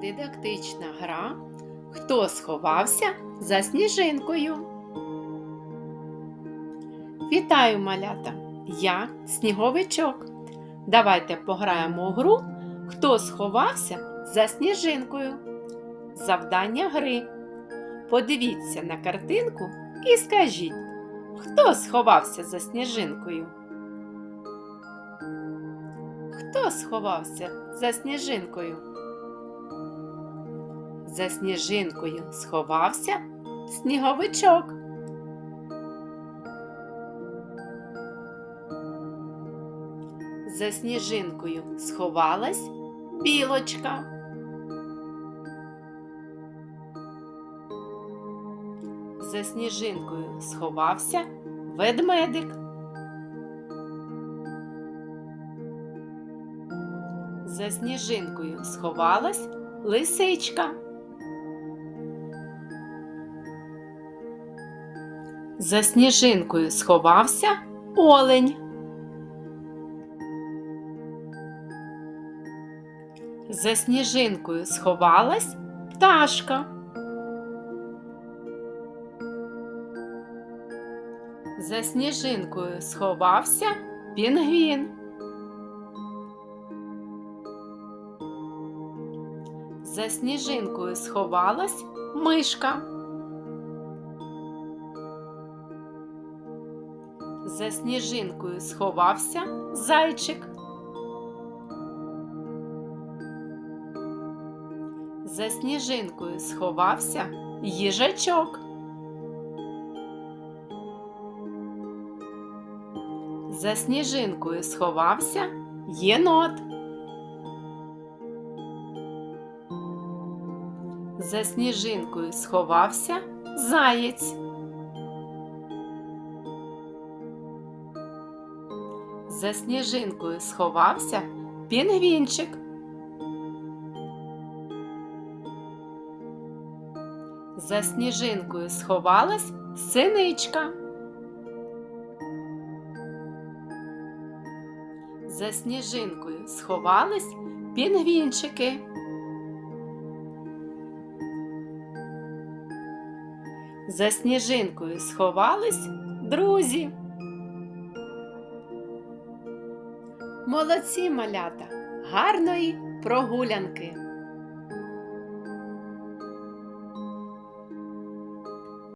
Дидактична гра Хто сховався за сніжинкою? Вітаю, малята! Я сніговичок. Давайте пограємо у гру Хто сховався за сніжинкою. Завдання гри. Подивіться на картинку і скажіть, хто сховався за сніжинкою? Хто сховався за сніжинкою? За сніжинкою сховався сніговичок. За сніжинкою сховалась білочка. За сніжинкою сховався ведмедик. За сніжинкою сховалась лисичка. За сніжинкою сховався олень. За сніжинкою сховалась пташка. За сніжинкою сховався пінгвін. За сніжинкою сховалась мишка. За сніжинкою сховався зайчик. За сніжинкою сховався їжачок. За сніжинкою сховався єнот. За сніжинкою сховався заєць. За сніжинкою сховався пінгвінчик. За сніжинкою сховалась синичка. За сніжинкою сховались пінгвінчики. За сніжинкою сховались друзі. Молодці малята, гарної прогулянки!